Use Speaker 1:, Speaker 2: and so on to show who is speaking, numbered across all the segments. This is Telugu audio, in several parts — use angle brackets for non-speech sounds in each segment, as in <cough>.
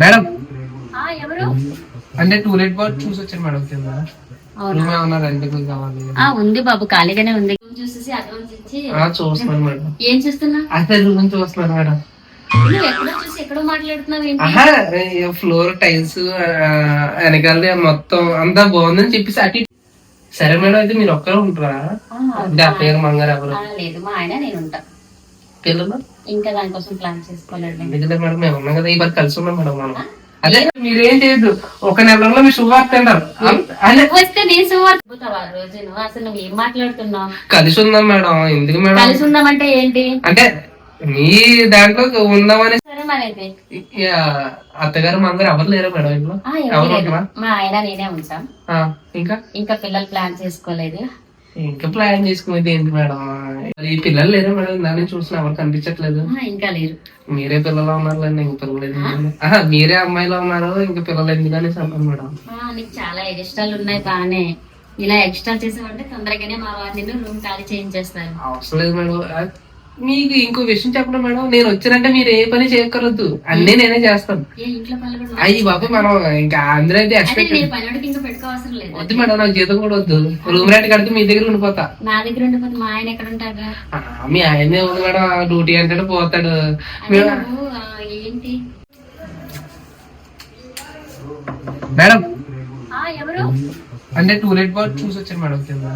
Speaker 1: మేడం?
Speaker 2: ఆ,
Speaker 1: అంటే టూలెట్ బోర్డ్ చూసి వచ్చాను మేడం కింద
Speaker 2: అవునా?
Speaker 1: రూమ్ ఏమన్నా రెంట్కి కావాలి
Speaker 2: ఆ ఉంది బాబు ఖాళీగానే ఉంది. చూసేసి అడ్వాన్స్ ఇచ్చి
Speaker 1: ఆ, చూస్తున్నాను మేడం.
Speaker 2: ఏం చూస్తున్నా
Speaker 1: అదే రూమ్ చూస్తున్నాను మేడం.
Speaker 2: నువ్వు ఎక్కడో చూసి ఎక్కడో మాట్లాడుతున్నావు ఏంటి?
Speaker 1: ఆహా ఫ్లోర్ టైల్స్ వెనకాల మొత్తం అంతా బాగుందని చెప్పేసి అటు ఇటు. సరే మేడం అయితే మీరు ఒక్కరే ఉంటారా?
Speaker 2: ఆ,
Speaker 1: అంటే అత్తయ్య గారు మంగారు ఎవరు?
Speaker 2: ఆ, లేదు మా ఆయన నేను ఉంటా.
Speaker 1: పిల్లలు
Speaker 2: ఇంకా దానికోసం ప్లాన్ చేసుకోలేదు
Speaker 1: ఎందుకంటే మేడం మేము ఉన్నాం కదా ఇవాళ కలిసి ఉన్నాం మేడం మనం. అదే మీరేం చేయొద్దు. ఒక నెలలో మీ శుభవార్త అంటారు అదే.
Speaker 2: వస్తే నేను సువార్పుతావా రోజు నువ్వు? అసలు నువ్వు ఏం మాట్లాడుతున్నావు?
Speaker 1: కలిసి ఉందాం మేడం. ఎందుకు మేడం?
Speaker 2: కలిసి ఉందామంటే ఏంటి?
Speaker 1: అంటే మీ దాంట్లో ఉందామని
Speaker 2: సరే మరి అయితే
Speaker 1: ఇక అత్తగారు మంగారు ఎవరు లేరా మేడం ఇంట్లో?
Speaker 2: ఆ, ఎవరు
Speaker 1: ఎవరు
Speaker 2: లేరు.
Speaker 1: ఉంటారా
Speaker 2: మా ఆయన నేనే ఉంటాం.
Speaker 1: ఆ, ఇంకా?
Speaker 2: ఇంకా పిల్లలు ప్లాన్ చేసుకోలేదు.
Speaker 1: ఇంకా ప్లాన్ చేసుకునేది ఏంటి మేడం? ఈ పిల్లలు లేరా మేడం? దాన్ని చూసిన ఎవరు కనిపించట్లేదు.
Speaker 2: ఇంకా లేరు.
Speaker 1: మీరే పిల్లలు ఉన్నారు ఇంక పిల్లలు ఎందుకు మీరే అమ్మాయిలు ఉన్నారు ఇంకా పిల్లలు ఎందుకు అనేసి అన్నాను మేడం?
Speaker 2: నీకు చాలా ఎక్స్ట్రాలు ఉన్నాయి బానే. ఇలా ఎక్స్ట్రా చేసావంటే తొందరగానే మా వారిని రూమ్ ఖాళీ చేయించేస్తారు.
Speaker 1: అవసరం లేదు మేడం. మీకు ఇంకో విషయం చెప్పడం మేడం నేను వచ్చానంటే మీరు ఏ పని చేయకూడదు అన్నీ నేనే చేస్తాను. అయ్యి బాబు మనం ఇంకా అందరూ అయితే
Speaker 2: అంటే
Speaker 1: ఎక్స్పెక్ట్ వద్దు మేడం నాకు జీతం కూడా వద్దు. రూమ్ రెంట్ కడితే మీ దగ్గర ఉండిపోతా.
Speaker 2: నా దగ్గర ఉండిపోతే మా ఆయన ఎక్కడ
Speaker 1: మీ ఆయనే ఉంది మేడం డ్యూటీ అంటాడు పోతాడు.
Speaker 2: ఏంటి?
Speaker 1: మేడం. అంటే టూలెట్ బోర్డ్ చూసి వచ్చాను మేడం కింద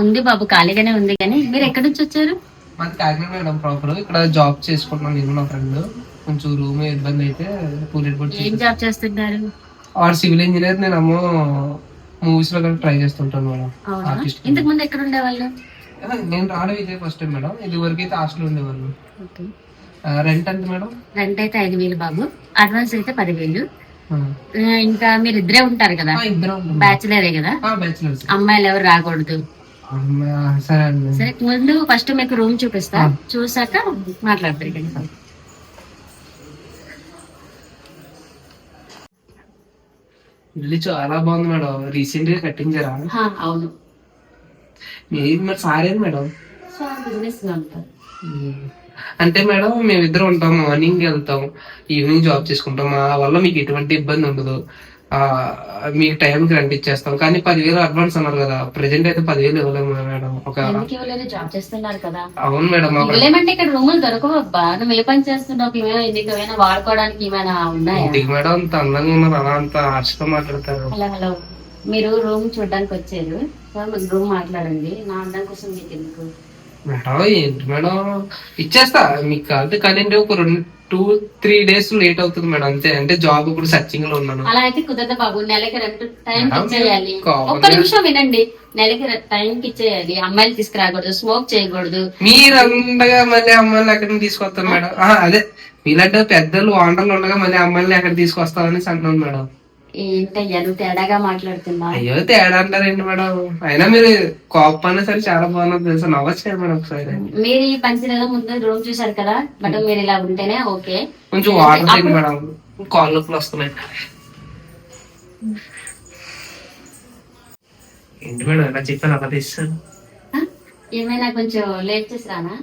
Speaker 2: ఉంది బాబు ఖాళీగానే ఉంది కానీ. మీరు ఎక్కడి నుంచి వచ్చారు?
Speaker 1: మాది కాకినాడ మేడం ప్రాపర్ ఇక్కడ జాబ్ చేసుకుంటున్నాను నేను నా ఫ్రెండ్ కొంచెం రూమ్ ఇబ్బంది అయితే బోర్డ్
Speaker 2: ఏం జాబ్ చేస్తుంటారు?
Speaker 1: ఆర్ సివిల్ ఇంజనీర్ నేను అమ్మో మూవీస్లో ట్రై చేస్తుంటాను మేడం. ఆర్టిస్ట్
Speaker 2: ఇంతకు ముందు ఎక్కడ ఉండేవాళ్ళు?
Speaker 1: నేను రావడం ఇదే ఫస్ట్ టైం మేడం. ఇది వరకు అయితే హాస్టల్ ఉండేవాళ్ళు. రెంట్ ఎంత మేడం?
Speaker 2: రెంట్ అయితే ఐదు వేలు బాబు. అడ్వాన్స్ అయితే పదివేలు. ఇంకా మీరు ఇద్దరే ఉంటారు కదా? బ్యాచులరే కదా అమ్మాయిలు ఎవరు రాకూడదు?
Speaker 1: సరే
Speaker 2: ముందు ఫస్ట్ మీకు రూమ్ చూపిస్తా. చూసాక మాట్లాడతారు
Speaker 1: ఇల్లు చాలా బాగుంది మేడం. రీసెంట్గా కట్టించారా
Speaker 2: అవును.
Speaker 1: మీరు మరి సారేది మేడం?
Speaker 2: బిజినెస్
Speaker 1: అంటే మేడం మేమిద్దరం ఉంటాం మార్నింగ్ వెళ్తాం ఈవినింగ్ జాబ్ చేసుకుంటాం. మా వల్ల మీకు ఎటువంటి ఇబ్బంది ఉండదు. ఆ మీకు టైంకి రెంట్ ఇచ్చేస్తాం. కానీ పదివేలు అడ్వాన్స్ అన్నారు కదా ప్రెజెంట్ అయితే పదివేలు ఇవ్వలేము మేడం ఒక
Speaker 2: ఎందుకు ఇవ్వలేదు? జాబ్ చేస్తున్నారు కదా.
Speaker 1: అవును మేడం
Speaker 2: ఇవ్వలేమంటే ఇక్కడ రూములు దొరకవు అబ్బా. నువ్వు ఏ పని చేస్తున్నావు? ఏమైనా నీకు ఏమైనా వాడుకోవడానికి ఏమైనా ఉన్నాయా?
Speaker 1: ఇంటికి మేడం అంత అందంగా ఉన్నారు. అలా అంత హార్ష్గా మాట్లాడతారు.
Speaker 2: Hello hello. మీరు రూమ్ చూడడానికి వచ్చారు. రూమ్ మాట్లాడండి. నా అందం కోసం మీకు ఎందుకు
Speaker 1: మేడం ఏంటి మేడం ఇచ్చేస్తా. మీకు కాదు కానీ ఒక రెండు టూ త్రీ డేస్ లేట్ అవుతుంది మేడం అంతే. అంటే జాబ్ ఇప్పుడు సర్చింగ్లో ఉన్నాను.
Speaker 2: అలా అయితే కుదరదు బాబు నెలకి రెండు టైం ఇచ్చేయాలి. ఒక్క నిమిషం వినండి. నెలకి టైం ఇచ్చేయాలి. అమ్మాయిలు తీసుకురాకూడదు స్మోక్ చేయకూడదు.
Speaker 1: మీరంతగా మళ్ళీ అమ్మాయిలు ఎక్కడ తీసుకొస్తారు మేడం? అదే. మీలాంటి పెద్దలు వాంటర్లు ఉండగా మళ్ళీ అమ్మాయిని ఎక్కడ తీసుకొస్తామని అంటున్నాను మేడం.
Speaker 2: ఏంటయ్యా నువ్వు తేడాగా మాట్లాడుతున్నావు?
Speaker 1: అయ్యో తేడా అంటారేంటి మేడం? అయినా మీరు కోపం అన్నా సరే చాలా బాగున్నది తెలుసా? నవ్వచ్చు కదా మేడం ఒకసారి.
Speaker 2: మీరు ఈ పంచలేదో ముందు రూమ్ చూసారు కదా బట్ మీరు ఇలా ఉంటేనే ఓకే.
Speaker 1: కొంచెం వాటర్ తాగి మేడం. కాళ్ళు నొప్పులు వస్తున్నాయి. ఏంటి మేడం ఎలా చెప్పాను అలా తీస్తాను?
Speaker 2: ఏమైనా కొంచెం లేట్ చేసి రానా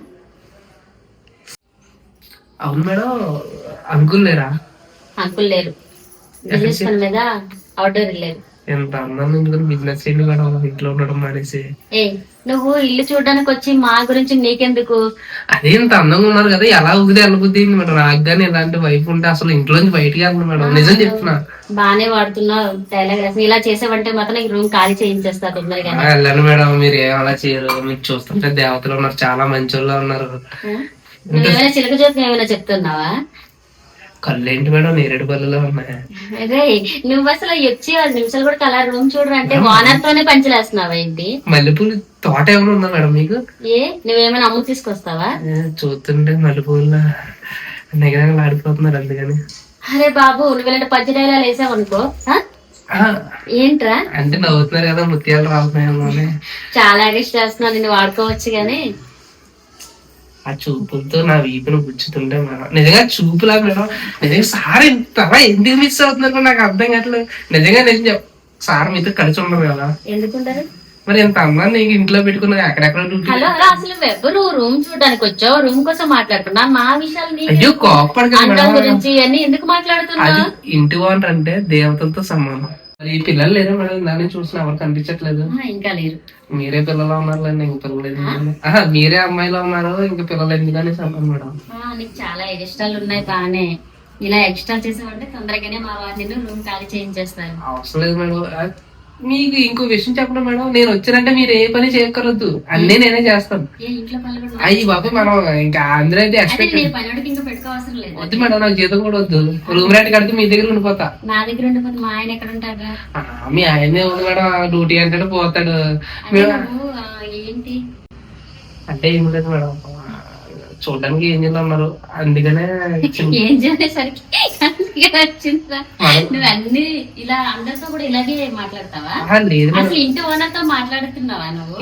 Speaker 1: అవును మేడం అంకుల్ లేరా?
Speaker 2: అంకుల్ లేరు. బిజినెస్ పని మీద అవుట్డోర్ వెళ్ళారు
Speaker 1: ఎంత అందం ఎందుకు బిజినెస్ చేయండి మేడం ఇంట్లో ఉండడం మానేసి.
Speaker 2: ఏ నువ్వు ఇల్లు చూడడానికి వచ్చి మా గురించి నీకెందుకు?
Speaker 1: అదే ఇంత అందంగా ఉన్నారు కదా ఎలా ఊగితే వెళ్ళబుద్ది మేడం. నాకు కానీ ఇలాంటి వైఫ్ ఉంటే అసలు ఇంట్లోంచి బయటికి వెళ్తాను మేడం. నిజం చెప్తున్నా.
Speaker 2: బానే వాడుతున్నావు డైలాగ్ రాసి. ఇలా చేసావంటే మాత్రం నీకు రూమ్ ఖాళీ చేయించేస్తా తొందరగా.
Speaker 1: వెళ్ళను మేడం మీరు ఏం అలా చేయరు. మీకు చూస్తుంటే దేవతలు ఉన్నారు చాలా మంచి ఉన్నారు.
Speaker 2: నువ్వేమైనా చిలక జ్యోతి ఏమైనా చెప్తున్నావా?
Speaker 1: కళ్ళు ఏంటి మేడం నేరేడు పళ్ళలో ఉన్నాయి?
Speaker 2: అదే నువ్వు అసలు వచ్చి ఐదు నిమిషాలు కూడా అలా రూమ్ చూడరు? అంటే ఓనర్ తోనే పంచలేస్తున్నావా ఏంటి?
Speaker 1: మల్లెపూలు తోట ఏమైనా ఉందా మేడం మీకు?
Speaker 2: ఏ నువ్వేమైనా అమ్ము తీసుకొస్తావా?
Speaker 1: చూస్తుంటే మల్లెపూల నిగనగలు ఆడిపోతున్నారు అందుకని.
Speaker 2: అరే బాబు నువ్వు ఇలాంటి పచ్చి డైలాలు వేసావు అనుకో ఏంట్రా?
Speaker 1: అంటే నవ్వుతున్నారు కదా ముత్యాలు రావుతున్నాయేమో అని.
Speaker 2: చాలా అడిస్ట్ చేస్తున్నావు నిన్ను వాడుకోవచ్చు గానీ
Speaker 1: ఆ చూపులతో నా వీపును గుచ్చుతుంటే మేడం నిజంగా చూపులా మేడం నిజంగా సార్ ఇంత ఎందుకు మిస్ అవుతున్నారు నాకు అర్థం కావట్లేదు. నిజంగా నిజం చెప్ సార్ మీతో కలిసి ఉండరు కదా.
Speaker 2: ఎందుకుంటారు?
Speaker 1: మరి ఇంత అమ్మా నీకు ఇంట్లో పెట్టుకున్నా అక్కడెక్కడ డ్యూటీ
Speaker 2: హలో హలో అసలు ఎవరు రూమ్ చూడడానికి వచ్చావు? రూమ్ కోసం మాట్లాడుతున్నా మా విషయాలు
Speaker 1: అయ్యో కోపడకండి
Speaker 2: అంకల్
Speaker 1: మేడం.
Speaker 2: గురించి ఇవన్నీ ఎందుకు మాట్లాడుతున్నా
Speaker 1: అది ఇంటి ఓనర్ అంటే దేవతలతో సమానం. మరి ఈ పిల్లలు లేరు మేడం దాన్ని చూసిన ఎవరు కనిపించట్లేదు.
Speaker 2: ఇంకా లేరు.
Speaker 1: మీరే పిల్లలు ఉన్నారు లేండి ఇంక పిల్లలు ఎందుకు? మీరే అమ్మాయిలు ఉన్నారు ఇంక పిల్లలు ఎందుకని సమానం మేడం.
Speaker 2: నీకు చాలా ఎక్స్ట్రాలు ఉన్నాయి బానే. ఇలా ఎక్స్ట్రా చేసావంటే తొందరగానే మా వారిని రూమ్ ఖాళీ చేయించేస్తారు.
Speaker 1: అవసరం లేదు మేడం. మీకు ఇంకో విషయం చెప్పడం మేడం నేను వచ్చానంటే మీరు ఏ పని చేయక్కర్లేదు. అన్నీ నేనే చేస్తాను. అయ్యి బాబు మనం ఇంకా అందరూ అయితే వద్దు మేడం నాకు జీతం కూడా వద్దు. రూమ్ రెంట్ కడితే మీ దగ్గర ఉండిపోతా.
Speaker 2: నా దగ్గర ఉండిపోతే మా ఆయన ఎక్కడ ఉంటాడు
Speaker 1: ఆ, మీ ఆయనే ఉంది మేడం డ్యూటీ అంటాడు పోతాడు. అంటే ఏం లేదు మేడం చూడడానికి ఏం ఉన్నారు అందుకనే <laughs>
Speaker 2: ఏం చేసేసరికి నువ్వు అన్ని ఇలా అందరితో కూడా ఇలాగే మాట్లాడతావా? అసలు ఇంటి ఓనర్తో మాట్లాడుతున్నావా నువ్వు?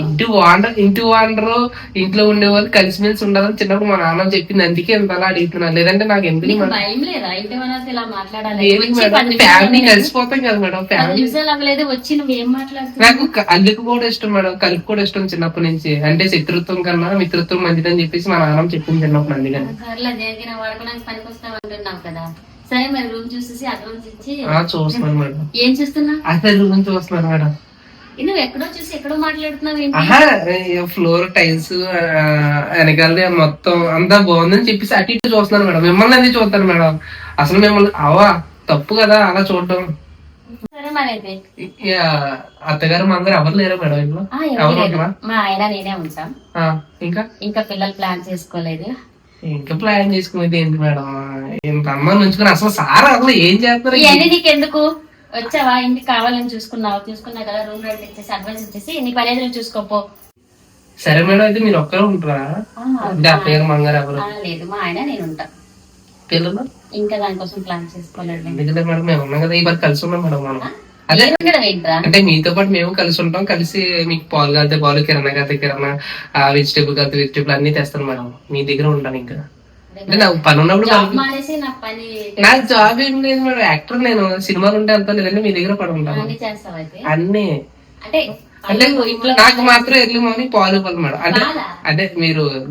Speaker 1: ఇంటి వాండరు ఇంట్లో ఉండే వాళ్ళు కలిసిమెలిసి ఉండాలని చిన్నప్పుడు మా నాన్న చెప్పింది. అందుకే ఇంత అలా అడుగుతున్నాను. లేదంటే నాకు ఎందుకు?
Speaker 2: భయం లేదా? ఇంటి ఓనర్ ఇలా మాట్లాడాలి.
Speaker 1: ఫ్యామిలీ. కలిసిపోతాం కదా మేడం. ఫ్యామిలీ
Speaker 2: నిమిషాలు అవ్వలేదు. వచ్చి నువ్వేం మాట్లాడుతున్నావు?
Speaker 1: నాకు అల్లుకు కూడా ఇష్టం మేడం. కలుపు కూడా ఇష్టం చిన్నప్పటి నుంచి. అంటే శత్రుత్వం కన్నా మిత్రత్వం మంచిదని చెప్పేసి మా నాన్న చెప్పింది చిన్నప్పుడు అందుకని.
Speaker 2: సర్లే దేనికైనా వాడుకోవడానికి పనికి వస్తావు అంటున్నావు కదా. సరే మరి రూమ్ చూసేసి అడ్వాన్స్ ఇచ్చి
Speaker 1: ఆ, చూస్తున్నాను మేడం.
Speaker 2: ఏం చూస్తున్నా?
Speaker 1: అసలు రూమ్ చూస్తున్నాను మేడం.
Speaker 2: నువ్వు ఎక్కడో చూసి ఎక్కడో మాట్లాడుతున్నావు
Speaker 1: ఫ్లోర్ టైల్స్ వెనకాల మొత్తం అంతా బాగుందని చెప్పేసి అటు ఇటు చూస్తున్నాను మేడం. మిమ్మల్ని అది చూస్తాను మేడం. అసలు మిమ్మల్ని అవా తప్పు కదా అలా చూడటం అత్తగారు మా అందరు ఎవరు లేరా మేడం ఇంట్లో?
Speaker 2: ఎవరు? మా ఆయన నేనే ఉంటాం.
Speaker 1: ఇంకా?
Speaker 2: ఇంకా పిల్లలు ప్లాన్ చేసుకోలేదు.
Speaker 1: ఇంకా ప్లాన్ చేసుకునేది ఏంటి మేడం? ఇంత అమ్మాయి ఉంచుకుని అసలు సార్ అసలు ఏం చేస్తారు
Speaker 2: ఇవన్నీ నీకెందుకు? వచ్చావా? ఇంటికి కావాలని చూసుకున్నావు. చూసుకున్నా కదా రూమ్ రెంట్ ఇచ్చేసి అడ్వాన్స్ ఇచ్చేసి నీ పని చూసుకోపో.
Speaker 1: సరే మేడం అయితే మీరు ఒక్కరే ఉంటారా?
Speaker 2: ఆ,
Speaker 1: అంటే అత్తగారు మంగారు ఎవరు?
Speaker 2: ఆ, లేదు మా ఆయన నేను ఉంటా.
Speaker 1: పిల్లలు
Speaker 2: ఇంకా దానికోసం ప్లాన్ చేసుకోలేదు.
Speaker 1: ఎందుకంటే మేడం మేము ఉన్నాం కదా ఈ పని కలిసి ఉన్నాం మేడం మనం. అదే. అంటే మీతో పాటు మేము కలిసి ఉంటాం కలిసి మీకు పాలు కలితే పాలు కిరాణా కలితే కిరాణా వెజిటేబుల్ కలితే వెజిటేబుల్ అన్ని తెస్తాను మేడం. మీ దగ్గర ఉంటాను ఇంకా. అంటే నాకు పని ఉన్నప్పుడు పని-
Speaker 2: నాకు పని
Speaker 1: జాబ్ ఏం లేదు మేడం. యాక్టర్ నేను. సినిమాలు ఉంటే అంతా లేదంటే మీ దగ్గర పడి ఉంటాను.
Speaker 2: అన్ని అయితే? అంటే ఇంట్లో
Speaker 1: నాకు మాత్రం ఎర్లీ మార్నింగ్ పాలు ఇవ్వాలి మేడం. అంటే? అంటే మీరు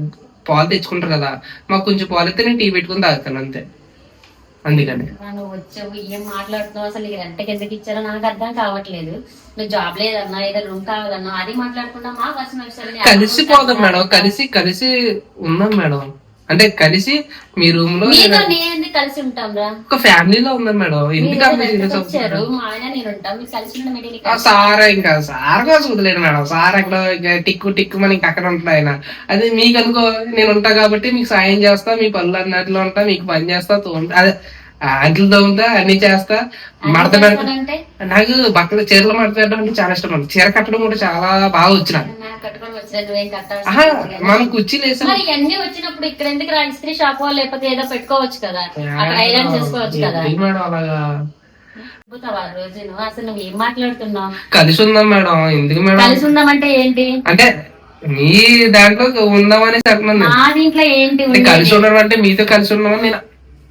Speaker 1: పాలు తెచ్చుకుంటారు కదా. మాకు కొంచెం పాలు ఇస్తే నేను టీ పెట్టుకుని తాగుతాను అంతే. అందుకని.
Speaker 2: నువ్వు వచ్చావు ఏం మాట్లాడుతున్నావు? అసలు రెంట్కి ఎందుకు ఇచ్చారో నాకు అర్థం కావట్లేదు. నువ్వు జాబ్ లేదన్నా ఏదో రూమ్ కావాలన్నా అది మాట్లాడకుండా మా పర్సనల్ విషయాలు
Speaker 1: కలిసి పోదాం మేడం కలిసి కలిసి ఉన్నాం మేడం. అంటే కలిసి మీ రూమ్లో
Speaker 2: మీతో నేను కలిసి ఉంటాం రా.
Speaker 1: ఒక ఫ్యామిలీలో ఉన్నాం మేడం. ఎందుకు అంత
Speaker 2: మీరు
Speaker 1: serious
Speaker 2: వచ్చారు?
Speaker 1: అవుతున్నారు?
Speaker 2: మా ఆయన నేను ఉంటాం. మీరు కలిసి ఉండడం ఏంటి నీకు
Speaker 1: ఆ సార్ ఇంకా సార్ కోసం వదిలేడు మేడం. సార్ అక్కడ ఇంకా టిక్కు టిక్కు మనకి అక్కడ ఉంటాడు ఆయన. అదే మీకు అనుకో నేను ఉంటా కాబట్టి మీకు సాయం చేస్తా మీ పనులు అన్నట్లు ఉంటా మీకు పని చేస్తా తో- అదే అంట్లు తోముతా అన్ని చేస్తా. మడత పెడతా.
Speaker 2: అంటే
Speaker 1: నాకు బట్టలు చీరలు మడత పెట్టడం అంటే చాలా ఇష్టం చీర కట్టడం కూడా చాలా బాగా వచ్చిన
Speaker 2: నాకు.
Speaker 1: మనం కుర్చీలు వేసాం.
Speaker 2: ఇవన్నీ వచ్చినప్పుడు ఇక్కడ ఎందుకు ఇస్త్రీ షాప్ లేకపోతే ఏదో పెట్టుకోవచ్చు కదా? అక్కడ ఐరన్ చేసుకోవచ్చు కదా?
Speaker 1: మేడం అలాగా?
Speaker 2: అసలు నువ్వు ఏం మాట్లాడుతున్నావు?
Speaker 1: కలిసి ఉందాం మేడం. ఎందుకు మేడం?
Speaker 2: కలిసి ఉందామంటే ఏంటి?
Speaker 1: అంటే మీ దాంట్లో ఉందామని చెప్పినాను నేను.
Speaker 2: మా దీంట్లో ఏంటి
Speaker 1: అంటే? కలిసి ఉండడం అంటే మీతో కలిసి ఉండమని నేను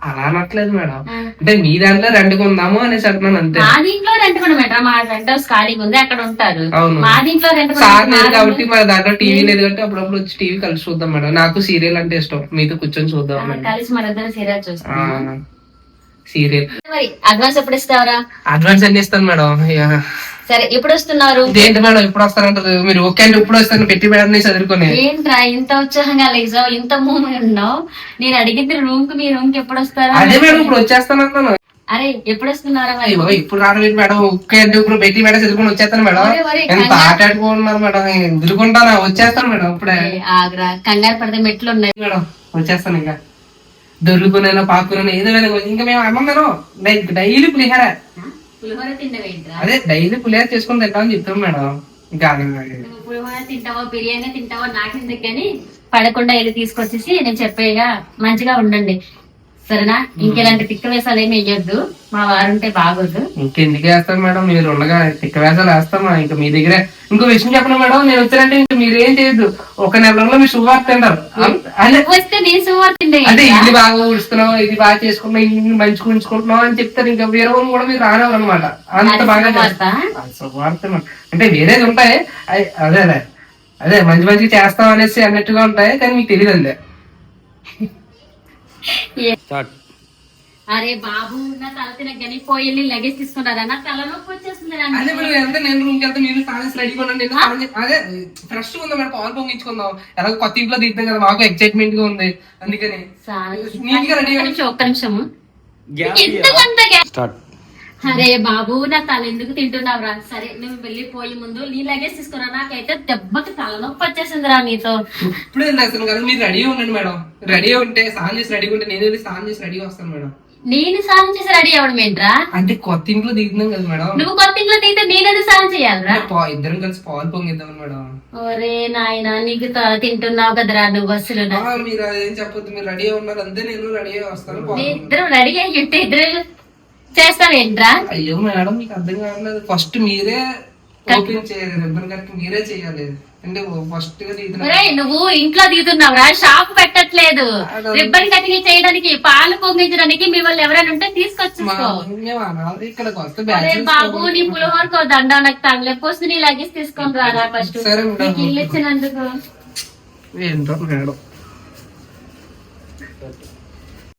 Speaker 1: అలా అనట్లేదు మేడం. అంటే మీ దాంట్లో రెండుగా ఉందాము అనేసి అంటున్నాను అంతే.
Speaker 2: మా దీంట్లో రెంట్ కొనమంటారా మా రెంట్ హౌస్ ఖాళీగా ఉంది అక్కడ ఉంటారు.
Speaker 1: అవును.
Speaker 2: మా దీంట్లో రెంట్
Speaker 1: సార్ లేదు కాబట్టి మరి దాంట్లో టీవీ లేదు కాబట్టి అప్పుడప్పుడు వచ్చి టీవీ కలిసి చూద్దాం మేడం. నాకు సీరియల్ అంటే ఇష్టం. మీతో కూర్చొని చూద్దాం
Speaker 2: కలిసి మనిద్దరం సీరియల్ చూస్తాం.
Speaker 1: సీరియల్.
Speaker 2: అడ్వాన్స్ ఎప్పుడు ఇస్తావరా?
Speaker 1: అడ్వాన్స్ అన్ని ఇస్తాను మేడం?
Speaker 2: సరే ఎప్పుడు వస్తున్నారు
Speaker 1: ఇదేంటి మేడం ఎప్పుడు వస్తారంటారు మీరు ఓకే అంటే ఇప్పుడు వస్తాను పెట్టి మేడం నేను చదువుకొని.
Speaker 2: ఏంట్రా ఇంత ఉత్సాహంగా లేచావు ఇంత మూవ్ ఉన్నావు? నేను అడిగింది రూమ్కి మీ రూమ్కి ఎప్పుడు వస్తారా
Speaker 1: అదే మేడం ఇప్పుడు వచ్చేస్తాను అంటాను
Speaker 2: అరే ఎప్పుడు వస్తున్నారా మరి?
Speaker 1: అయ్యో ఇప్పుడు రావడం మేడం. ఒకే అంటే ఇప్పుడు పెట్టి మేడం చదువుకొని వచ్చేస్తాను మేడం.
Speaker 2: ఒరే,
Speaker 1: ఎంత ఆట ఆడుకుంటున్నారు మేడం. ఎదుర్కొంటాను. వచ్చేస్తాను మేడం ఇప్పుడే.
Speaker 2: ఏ, ఆగ్రా కంగారు పడితే మెట్లు ఉన్నాయి
Speaker 1: మేడం వచ్చేస్తాను ఇంకా. దొర్లుకునైనా పాకునైనా ఏదో విధంగా. ఇంకా మేము అన్నం మేడం డైలీ పులిహార.
Speaker 2: పులిహోర
Speaker 1: అదే డైలీ పులిహార చేసుకుని తింటామని చెప్తాం మేడం. ఇంకా
Speaker 2: నువ్వు పులిహోర తింటావో బిర్యానీ తింటావో నాకు ఎందుకు కానీ పడకుండా ఇది తీసుకొచ్చేసి నేను చెప్పేగా మంచిగా ఉండండి. సరేనా? ఇంకెలాంటి తిక్క వేసాలు ఏమి వేయొద్దు. మా వారు ఉంటే బాగోదు.
Speaker 1: ఇంకెందుకు వేస్తాం మేడం? మీరు ఉండగా తిక్క వేసాలు వేస్తామా ఇంకా మీ దగ్గరే. ఇంకో విషయం చెప్పండి మేడం? నేను వచ్చానంటే ఇంకా మీరు ఏం చేయొద్దు. ఒక నెలలో మీరు శుభవార్త తింటారు.
Speaker 2: వస్తే నేను
Speaker 1: అంటే ఇది బాగా ఊడుస్తున్నావు ఇది బాగా చేసుకుంటున్నావు ఇన్ని మంచిగా ఉంచుకుంటున్నావు అని చెప్తారు. ఇంకా వేరే వాళ్ళు కూడా మీరు రానివ్వరు అనమాట అంత బాగా
Speaker 2: శుభవార్త?
Speaker 1: అంటే వేరేది ఉంటాయి. అదే అదే. అదే మంచి మంచిగా చేస్తాం అనేసి అన్నట్టుగా ఉంటాయి కానీ మీకు తెలియదు అంతే
Speaker 2: అరే బాబు నా తల తినగానే పోయి లగేజ్ తీసుకున్నారా? నా తలనొప్పి వచ్చేస్తుంది
Speaker 1: అదే. మేడం ఎంత నేను రూమ్కి వెళ్తే నేను స్నానం చే- అదే ఫ్రెష్ ఉందా మేడం? పాలు పొంగించుకుందాం ఎలాగో కొత్త ఇంట్లో దిగుతాం కదా మాకు ఎక్సైట్మెంట్గా ఉంది. అందుకని.
Speaker 2: చాలా-
Speaker 1: నీట్గా రెడీ
Speaker 2: ఒక్క నిమిషం, గ్యాప్? అరే బాబు నా తల ఎందుకు తింటున్నావురా సరే నువ్వు వెళ్ళిపోయే ముందు నీ లగేజ్ తీసుకురా. నాకైతే దెబ్బకి తలనొప్పి వచ్చేసిందిరా నీతో.
Speaker 1: ఇప్పుడే వెళ్ళేస్తాను కదా మీరు రెడీ ఉండండి మేడం. రెడీ ఉంటే స్నానం చేసి రెడీ ఉంటే నేను వెళ్ళి స్నానం చేసి రెడీ వస్తాను మేడం.
Speaker 2: నేను స్నానం చేసి రెడీ అవ్వడం ఏంట్రా?
Speaker 1: అంటే కొత్త ఇంట్లో దిగుతున్నాం కదా మేడం.
Speaker 2: నువ్వు కొత్త ఇంట్లో దిగితే నేనేది స్నానం చేయాలరా?
Speaker 1: పా- ఇద్దరం కలిసి పాలు పొంగిద్దాం మేడం.
Speaker 2: ఒరే నాయనా నీకు తింటున్నావు కదరా నువ్వు
Speaker 1: ఆ, మీరు అదేం చెప్పొద్దు మీరు రెడీ ఉన్నారు అంతే నేను రెడీ వస్తాను
Speaker 2: ఇద్దరు రెడీ అయ్యి ఉంటే ఇద్దరు చేస్తావేంట్రా?
Speaker 1: అయ్యో మేడం మీకు అర్థం కావట్లేదు. ఫస్ట్ మీరే ఓపెన్ చేయాలి. రిబ్బన్ కట్ మీరే చేయాలి. అంటే ఫస్ట్
Speaker 2: నువ్వు ఇంట్లో దిగుతున్నావురా షాప్ పెట్టట్లేదు. రిబ్బన్ కటింగ్ చేయడానికి పాలు పొంగించడానికి మీ వాళ్ళు ఎవరైనా ఉంటే
Speaker 1: బ్యాచ్
Speaker 2: బాబు నీ పులిహోరకో దండ నాకు తగలేపోతే నీ లగేజ్ తీసుకొని రారా ఫస్ట్ ఇల్లు ఇచ్చినందుకు.
Speaker 1: ఏంటో మేడం?